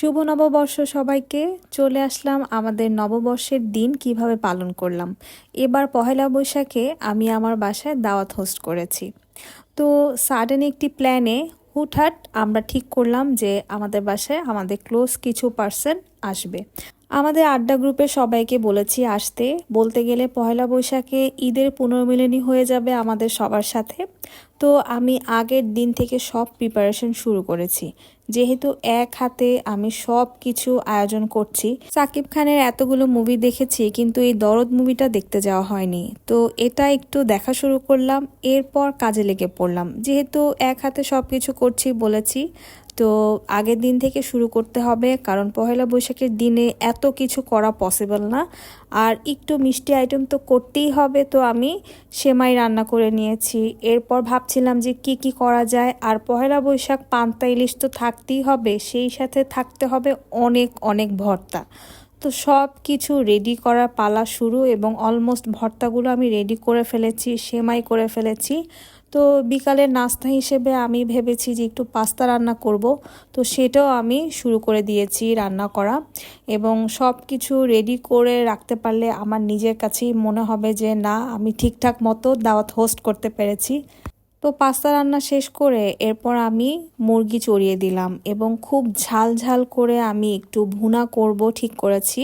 শুভ নববর্ষ সবাইকে। চলে আসলাম আমাদের নববর্ষের দিন কীভাবে পালন করলাম। এবার পহেলা বৈশাখে আমি আমার বাসায় দাওয়াত হোস্ট করেছি। তো সাডেন একটি প্ল্যানে হুটহাট আমরা ঠিক করলাম যে আমাদের বাসায় আমাদের ক্লোজ কিছু পার্সন আসবে। আমাদের আড্ডা গ্রুপের সবাইকে বলেছি আসতে। বলতে গেলে পয়লা বৈশাখে ঈদের পুনর্মিলনী হয়ে যাবে আমাদের সবার সাথে। তো আমি আগের দিন থেকে সব প্রিপারেশন শুরু করেছি। যেহেতু এক হাতে আমি সব কিছু আয়োজন করছি। সাকিব খানের এতগুলো মুভি দেখেছি, কিন্তু এই দরদ মুভিটা দেখতে যাওয়া হয়নি। তো এটা একটু দেখা শুরু করলাম, এরপর কাজে লেগে পড়লাম। যেহেতু এক হাতে সব কিছু করছি বলেছি তো আগের দিন থেকে শুরু করতে হবে, কারণ পহেলা বৈশাখের দিনে এত কিছু করা পসিবল না। আর একটু মিষ্টি আইটেম তো করতেই হবে, তো আমি সেমাই রান্না করে নিয়েছি। এরপর ভাবছিলাম যে কি কি করা যায়, আর পহেলা বৈশাখ পান্তা ইলিশ তো থাকতেই হবে, সেই সাথে থাকতে হবে অনেক অনেক ভর্তা। তো সব কিছু রেডি করার পালা শুরু এবং অলমোস্ট ভর্তাগুলো আমি রেডি করে ফেলেছি, সেমাই করে ফেলেছি। তো বিকালে নাস্তা হিসেবে আমি ভেবেছি যে একটু পাস্তা রান্না করব। তো সেটাও আমি শুরু করে দিয়েছি রান্না করা এবং সব কিছু রেডি করে রাখতে পারলে আমার নিজের কাছেই মনে হবে যে না, আমি ঠিকঠাক মতো দাওয়াত হোস্ট করতে পেরেছি। তো পাস্তা রান্না শেষ করে এরপর আমি মুরগি চড়িয়ে দিলাম এবং খুব ঝাল ঝাল করে আমি একটু ভুনা করব, ঠিক করেছি।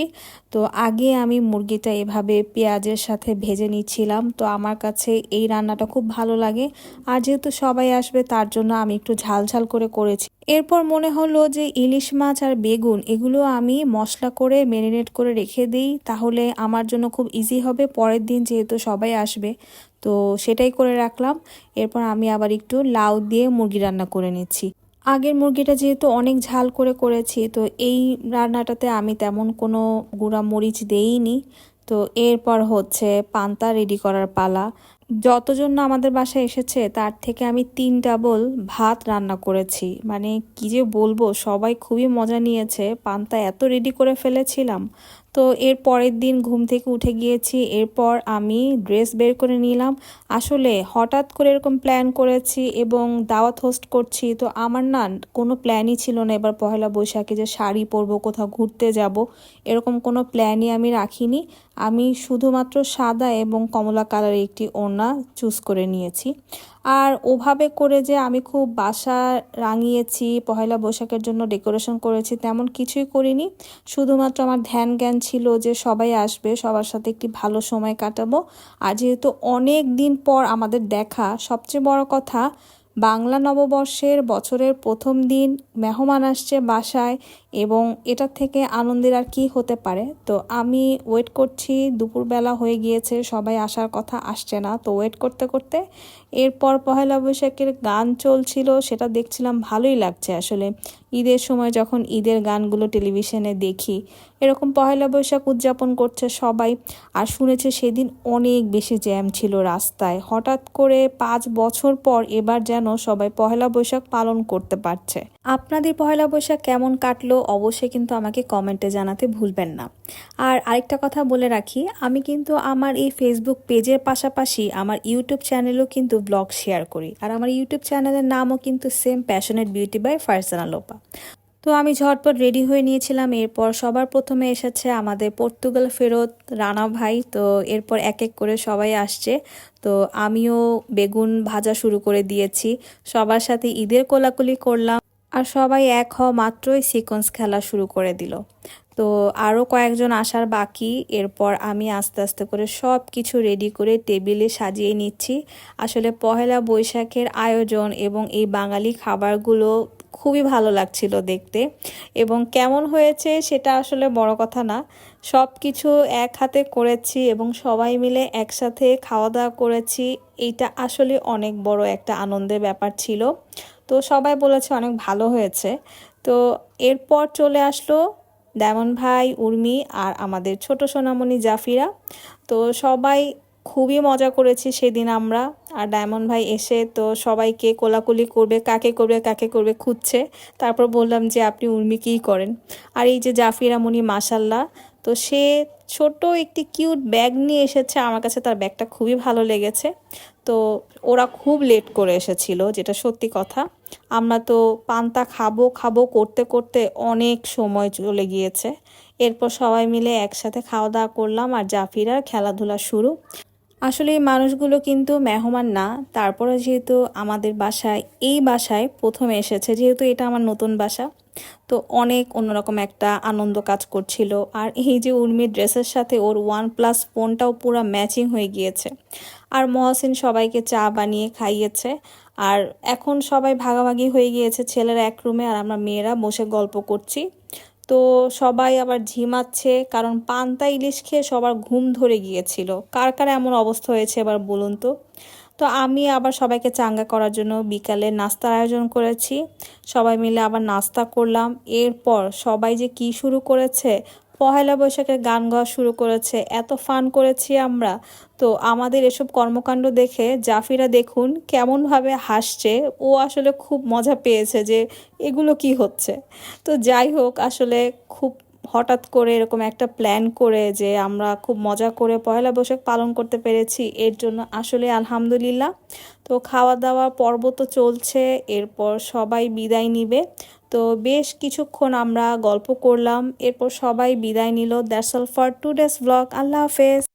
তো আগে আমি মুরগিটা এভাবে পেঁয়াজের সাথে ভেজে নিচ্ছিলাম। তো আমার কাছে এই রান্নাটা খুব ভালো লাগে। আর যেহেতু সবাই আসবে, তার জন্য আমি একটু ঝাল ঝাল করে করেছি। এরপর মনে হলো যে ইলিশ মাছ আর বেগুন, এগুলো আমি মশলা করে, ম্যারিনেট করে রেখে দিই, তাহলে আমার জন্য খুব ইজি হবে। পরের দিন যেহেতু সবাই আসবে, তো সেটাই করে রাখলাম। এরপর আমি আবার একটু লাউ দিয়ে মুরগি রান্না করে নিচ্ছি। আগের মুরগিটা যেহেতু অনেক ঝাল করে করেছি, তো এই রান্নাটাতে আমি তেমন কোনো গুঁড়া মরিচ দেইনি। তো এরপর হচ্ছে পান্তা রেডি করার পালা। যতজন না আমাদের বাসায় এসেছে, তার থেকে আমি তিন ডাবল ভাত রান্না করেছি। মানে কি যে বলব, সবাই খুবই মজা নিয়েছে। পান্তা এত রেডি করে ফেলেছিলাম। তো এর পরের দিন ঘুম থেকে উঠে গিয়েছি। এরপর আমি ড্রেস বের করে নিলাম। আসলে হঠাৎ করে এরকম প্ল্যান করেছি এবং দাওয়াত হোস্ট করছি। তো আমার না কোনো প্ল্যানই ছিল না এবার পহেলা বৈশাখে যে শাড়ি পরবো, কোথাও ঘুরতে যাব। এরকম কোনো প্ল্যানই আমি রাখিনি। আমি শুধুমাত্র সাদা এবং কমলা কালারের একটি ওড়না চুজ করে নিয়েছি। আর ওভাবে করে যে আমি খুব বাসা রাঙিয়েছি, পহেলা বৈশাখের জন্য ডেকোরেশন করেছি, তেমন কিছুই করিনি। শুধুমাত্র আমার ধ্যান জ্ঞান ছিল যে সবাই আসবে, সবার সাথে একটি ভালো সময় কাটাবো। আর যেহেতু অনেক দিন পর আমাদের দেখা, সবচেয়ে বড় কথা, বাংলা নববর্ষের বছরের প্রথম দিন মেহমান আসছে বাসায় এবং এটার থেকে আনন্দের আর কি হতে পারে? তো আমি ওয়েট করছি, দুপুরবেলা হয়ে গিয়েছে, সবাই আসার কথা আসছে না, তো ওয়েট করতে করতে এরপর পহেলা বৈশাখের গান চলছিল, সেটা দেখছিলাম ভালোই লাগছে আসলে। ঈদের সময় যখন ঈদের গানগুলো টেলিভিশনে দেখি, এরকম পহেলা বৈশাখ উদযাপন করছে সবাই, আর শুনেছে সেদিন অনেক বেশি জ্যাম ছিল রাস্তায়। হঠাৎ করে পাঁচ বছর পর এবার যেন সবাই পহেলা বৈশাখ পালন করতে পারছে। আপনাদের পহেলা বৈশাখ কেমন কাটলো অবশ্যই কিন্তু আমাকে কমেন্টে জানাতে ভুলবেন না। আর আরেকটা কথা বলে রাখি, আমি কিন্তু আমার এই ফেসবুক পেজের পাশাপাশি আমার ইউটিউব চ্যানেলও কিন্তু ব্লগ শেয়ার করি। আর আমার ইউটিউব চ্যানেলের নামও কিন্তু same passionate beauty by Farsana Lopa তো আমি ঝটপট রেডি হয়ে নিয়েছিলাম, এরপর সবার প্রথমে এসেছে আমাদের পর্তুগাল ফেরত রানা ভাই, তো এরপর এক এক করে সবাই আসছে। তো আমিও বেগুন ভাজা শুরু করে দিয়েছি, সবার সাথে ঈদের কোলাকুলি করলাম। আর সবাই এক হওয়া মাত্রই সিকোয়েন্স খেলা শুরু করে দিল। তো আরও কয়েকজন আসার বাকি, এরপর আমি আস্তে আস্তে করে সব কিছু রেডি করে টেবিলে সাজিয়ে নিচ্ছি। আসলে পহেলা বৈশাখের আয়োজন এবং এই বাঙালি খাবারগুলো খুবই ভালো লাগছিল দেখতে। এবং কেমন হয়েছে সেটা আসলে বড় কথা না। সব কিছু এক হাতে করেছি এবং সবাই মিলে একসাথে খাওয়া দাওয়া করেছি। এইটা আসলে অনেক বড় একটা আনন্দের ব্যাপার ছিল। তো সবাই বলেছে অনেক ভালো হয়েছে। তো এরপর চলে আসলো দেমন ভাই, উর্মি আর আমাদের ছোট সোনামণি জাফিরা। তো সবাই খুবই মজা করেছি সেদিন আমরা। আর ডায়মন্ড ভাই এসে তো সবাইকে কোলাকুলি করবে, কাকে করবে কাকে করবে খুঁজছে। তারপর বললাম যে, আপনি উর্মি কী করেন। আর এই যে জাফিরা মনি মাসাল্লাহ তো সে ছোট একটি কিউট ব্যাগ নিয়ে এসেছে। আমার কাছে তার ব্যাগটা খুবই ভালো লেগেছে। তো ওরা খুব লেট করে এসেছিল, যেটা সত্যি কথা। আমরা তো পান্তা খাব খাব করতে করতে অনেক সময় চলে গিয়েছে। এরপর সবাই মিলে একসাথে খাওয়া দাওয়া করলাম আর জাফিরার খেলাধুলা শুরু। আসলে এই মানুষগুলো কিন্তু মেহমান না। তারপরে যেহেতু আমাদের বাসায়, এই বাসায় প্রথমে এসেছে, যেহেতু এটা আমার নতুন বাসা, তো অনেক অন্যরকম একটা আনন্দ কাজ করছিল। আর এই যে উর্মির ড্রেসের সাথে ওর ওয়ান প্লাস ফোনটাও পুরো ম্যাচিং হয়ে গিয়েছে। আর মহসিন সবাইকে চা বানিয়ে খাইয়েছে। আর এখন সবাই ভাগাভাগি হয়ে গিয়েছে ছেলেরা এক রুমে, আর আমরা মেয়েরা বসে গল্প করছি। তো সবাই আবার ঝিমাচ্ছে, কারণ পান্তা ইলিশ খেয়ে সবার ঘুম ধরে গিয়েছিল। কার কার এমন অবস্থা হয়েছে এবার বলুন তো? তো আমি আবার সবাইকে চাঙ্গা করার জন্য বিকালে নাস্তার আয়োজন করেছি। সবাই মিলে আবার নাস্তা করলাম। এরপর সবাই যে কি শুরু করেছে পহেলা বৈশাখের গান গাওয়া শুরু করেছে। এত ফান করেছি আমরা। তো আমাদের এসব কর্মকাণ্ড দেখে জাফিরা দেখুন কেমনভাবে হাসছে। ও আসলে খুব মজা পেয়েছে যে এগুলো কি হচ্ছে। তো যাই হোক, আসলে খুব হঠাৎ করে এরকম একটা প্ল্যান করে যে আমরা খুব মজা করে পয়লা বৈশাখ পালন করতে পেরেছি, এর জন্য আসলে আলহামদুলিল্লাহ। তো খাওয়া দাওয়া পর্ব তো চলছে, এরপর সবাই বিদায় নিবে। তো বেশ কিছুক্ষণ আমরা গল্প করলাম, এরপর সবাই বিদায় নিল। That's all for today's blog Allah হাফেজ।